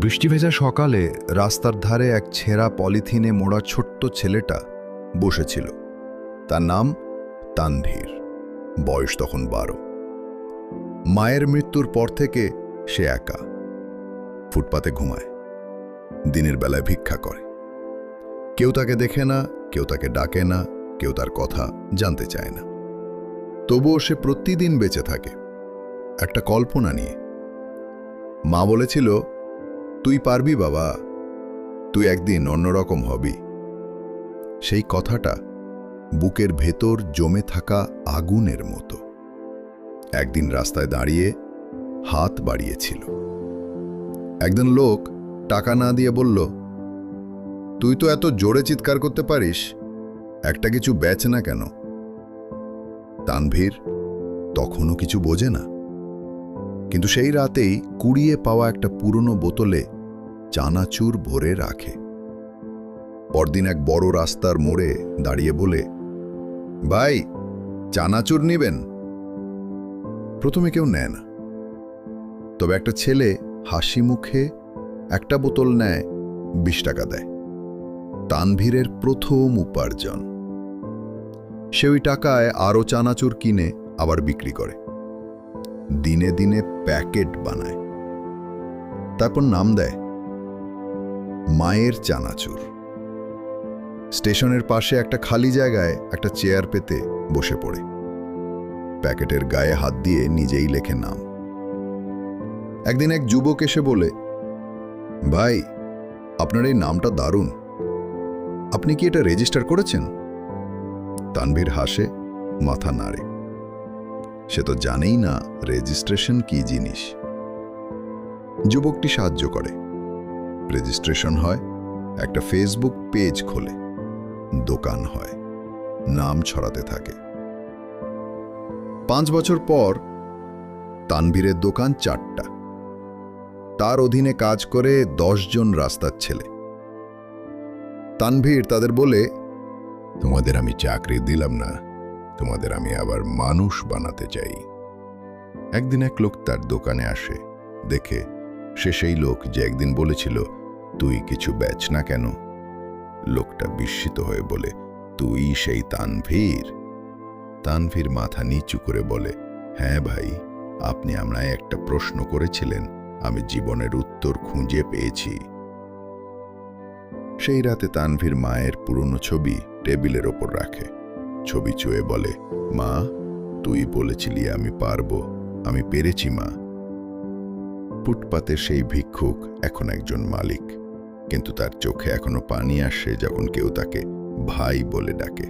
বৃষ্টি ভেজা সকালে রাস্তার ধারে এক ছেঁড়া পলিথিনে মোড়া ছোট্ট ছেলেটা বসেছিল। তার নাম তানভীর। বয়স তখন বারো। মায়ের মৃত্যুর পর থেকে সে একা। ফুটপাতে ঘুমায়। দিনের বেলায় ভিক্ষা করে। কেউ তাকে দেখে না, কেউ তাকে ডাকে না, কেউ তার কথা জানতে চায় না। তবুও সে প্রতিদিন বেঁচে থাকে। একটা কল্পনা নিয়ে। মা বলেছিল তুই পারবি বাবা। তুই একদিন অন্যরকম হবি। সেই কথাটা বুকের ভেতর জমে থাকা আগুনের মতো। একদিন রাস্তায় দাঁড়িয়ে হাত বাড়িয়েছিল। একজন লোক টাকা না দিয়ে বলল, তুই তো এত জোরে চিৎকার করতে পারিস, একটা কিছু বেচ না কেন? তানভীর তখনও কিছু বোঝে না। কিন্তু সেই রাতেই কুড়িয়ে পাওয়া একটা পুরনো বোতলে চানাচুর ভরে রাখে। পরদিন এক বড় রাস্তার মোড়ে দাঁড়িয়ে বলে, ভাই, চানাচুর নিবেন? প্রথমে কেউ নেয় না। তবে একটা ছেলে হাসি মুখে একটা বোতল নেয়, বিশ টাকা দেয়। তানভীরের প্রথম উপার্জন। সে ওই টাকায় আরও চানাচুর কিনে আবার বিক্রি করে। দিনে দিনে প্যাকেট বানায়। তারপর নাম দেয় মায়ের চানাচুর। স্টেশনের পাশে একটা খালি জায়গায় একটা চেয়ার পেতে বসে পড়ে। প্যাকেটের গায়ে হাত দিয়ে নিজেই লেখে নাম। একদিন এক যুবক এসে বলে, ভাই, আপনার এই নামটা দারুণ। আপনি কি এটা রেজিস্টার করেছেন? তানভীর হাসে, মাথা নাড়ে। সে তো জানেই না রেজিস্ট্রেশন কি জিনিস। যুবকটি সাহায্য করে। রেজিস্ট্রেশন হয়, একটা ফেসবুক পেজ খোলে, দোকান হয়, নাম ছড়াতে থাকে। পাঁচ বছর পর তানভীরের দোকান চারটা। তার অধীনে কাজ করে জন রাস্তার ছেলে। তানভীর তাদের বলে, তোমাদের আমি চাকরি দিলাম না। তোমাদের আমি আবার মানুষ বানাতে চাই। একদিন এক লোক তার দোকানে আসে, দেখে সে সেই লোক যে একদিন বলেছিল, তুই কিছু বেচ না কেন? লোকটা বিস্মিত হয়ে বলে, তুই সেই তানভীর? তানভীর মাথা নিচু করে বলে হ্যাঁ ভাই, আপনি আমায় একটা প্রশ্ন করেছিলেন, আমি জীবনের উত্তর খুঁজে পেয়েছি। সেই রাতে তানভীর মায়ের পুরনো ছবি টেবিলের ওপর রাখে। ছবি চুয়ে বলে, মা, তুই বলেছিলি আমি পারব, আমি পেরেছি, মা। ফুটপাতে সেই ভিক্ষুক এখন একজন মালিক, কিন্তু তার চোখে এখনও পানি আসে যখন কেউ তাকে ভাই বলে ডাকে।